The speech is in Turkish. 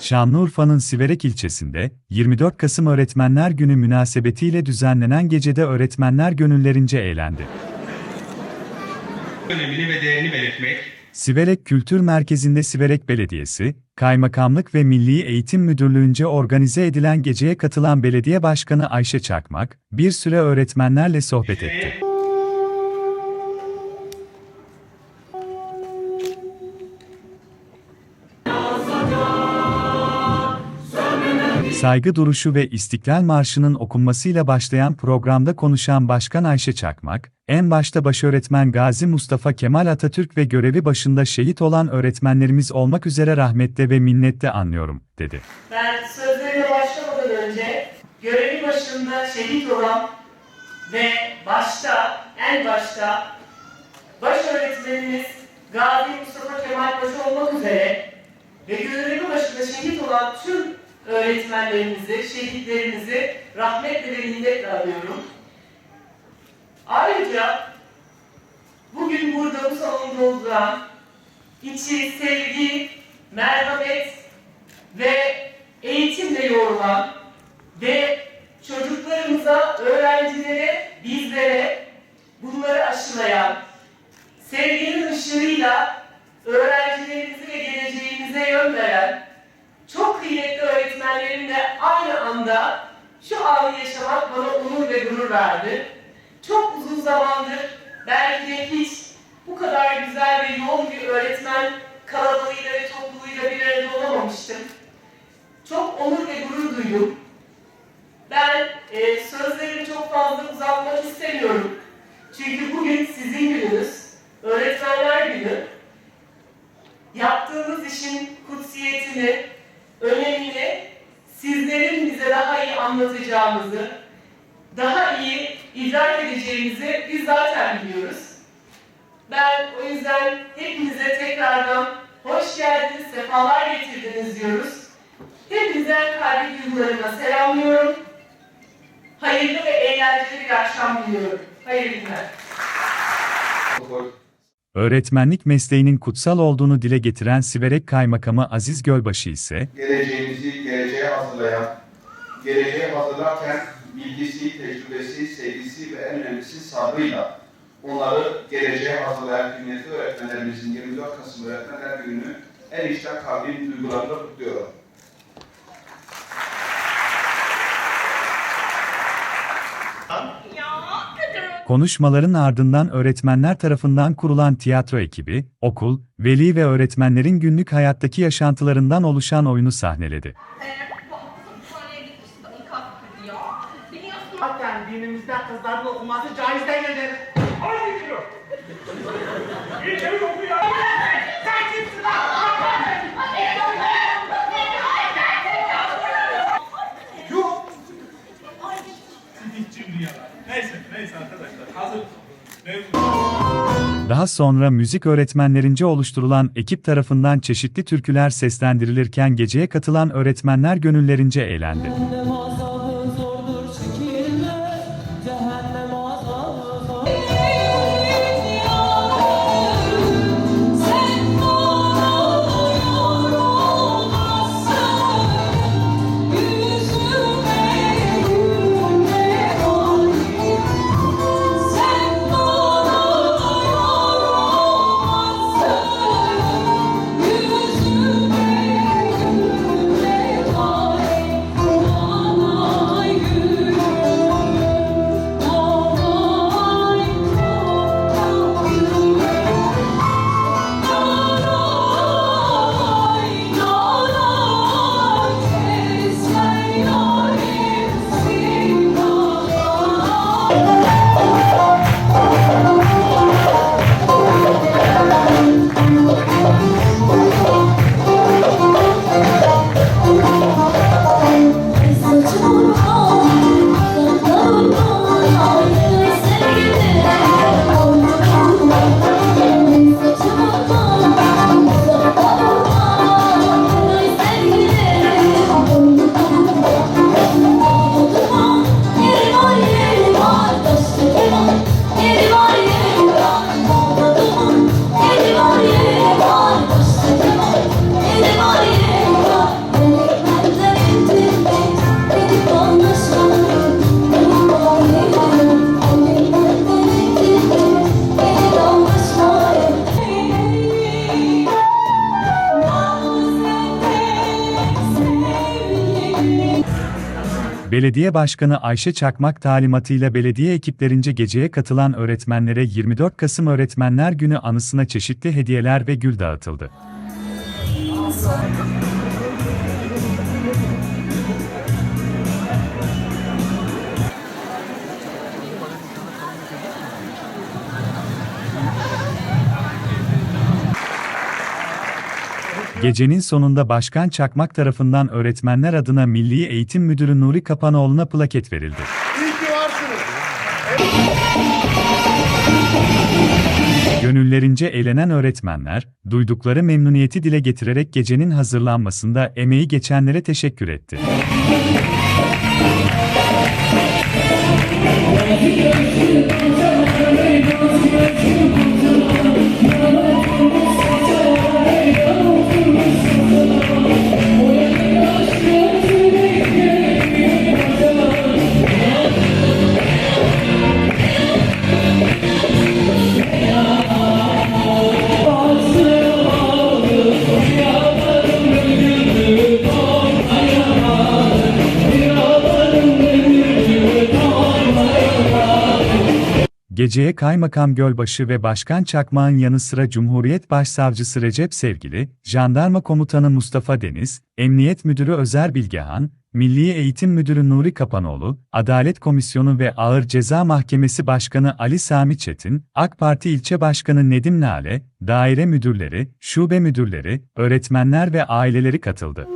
Şanlıurfa'nın Siverek ilçesinde 24 Kasım Öğretmenler Günü münasebetiyle düzenlenen gecede öğretmenler gönüllerince eğlendi. önemini ve değerini belirtmek, Siverek Kültür Merkezi'nde Siverek Belediyesi, Kaymakamlık ve Milli Eğitim Müdürlüğü'nce organize edilen geceye katılan Belediye Başkanı Ayşe Çakmak, bir süre öğretmenlerle sohbet etti. Saygı duruşu ve İstiklal Marşı'nın okunmasıyla başlayan programda konuşan Başkan Ayşe Çakmak, en başta başöğretmen Gazi Mustafa Kemal Atatürk ve görevi başında şehit olan öğretmenlerimiz olmak üzere rahmetle ve minnetle anlıyorum, dedi. Ben sözlerime başlamadan önce görevi başında şehit olan ve başta, en başta baş öğretmenimiz Gazi Mustafa Kemal Paşa olmak üzere ve görevi başında şehit olan tüm öğretmenlerimizi, şehitlerimizi rahmetle ve minnetle anıyorum. Ayrıca bugün burada bu salonda oturan içi sevgi, merhamet ve eğitimle yoğrulan ve çocuklarımıza, öğrencilere, bizlere bunları aşılayan, sevginin ışığıyla öğrencilerimizi ve geleceğimize yön veren çok kıymetli öğretmenlerimle aynı anda şu anı yaşamak bana onur ve gurur verdi. Çok uzun zamandır belki de hiç bu kadar güzel ve yoğun bir öğretmen kalabalığıyla ve topluluğuyla bir arada olamamıştım. Çok onur ve gurur duydum. Ben e, sözlerimi çok fazla uzatmak istemiyorum. Önemini sizlerin bize daha iyi anlatacağımızı, daha iyi idrak edeceğimizi biz zaten biliyoruz. Ben o yüzden hepinize tekrardan hoş geldiniz, sefalar getirdiniz diyoruz. Hepinizden kalbi duygularıma selamlıyorum. Hayırlı ve eğlenceli bir akşam diliyorum. Hayırlı günler. Öğretmenlik mesleğinin kutsal olduğunu dile getiren Siverek Kaymakamı Aziz Gölbaşı ise, geleceğimizi geleceğe hazırlayan, geleceğe hazırlarken bilgisi, tecrübesi, sevgisi ve en önemlisi sabrıyla onları geleceğe hazırlayan kıymetli öğretmenlerimizin 24 Kasım Öğretmenler Günü'nü en içten kalbim duygularıyla kutluyorum. Konuşmaların ardından öğretmenler tarafından kurulan tiyatro ekibi, okul, veli ve öğretmenlerin günlük hayattaki yaşantılarından oluşan oyunu sahneledi. Ee, bu hafta hastaneye gitmişti de Neyse, neyse arkadaşlar. Hazır. Mevzu. Daha sonra müzik öğretmenlerince oluşturulan ekip tarafından çeşitli türküler seslendirilirken geceye katılan öğretmenler gönüllerince eğlendi. Belediye Başkanı Ayşe Çakmak talimatıyla belediye ekiplerince geceye katılan öğretmenlere 24 Kasım Öğretmenler Günü anısına çeşitli hediyeler ve gül dağıtıldı. Gecenin sonunda Başkan Çakmak tarafından öğretmenler adına Milli Eğitim Müdürü Nuri Kapanoğlu'na plaket verildi. Gönüllerince eğlenen öğretmenler, duydukları memnuniyeti dile getirerek gecenin hazırlanmasında emeği geçenlere teşekkür etti. Geceye Kaymakam Gölbaşı ve Başkan Çakmak'ın yanı sıra Cumhuriyet Başsavcısı Recep Sevgili, Jandarma Komutanı Mustafa Deniz, Emniyet Müdürü Özer Bilgehan, Milli Eğitim Müdürü Nuri Kapanoğlu, Adalet Komisyonu ve Ağır Ceza Mahkemesi Başkanı Ali Sami Çetin, AK Parti İlçe Başkanı Nedim Nale, daire müdürleri, şube müdürleri, öğretmenler ve aileleri katıldı.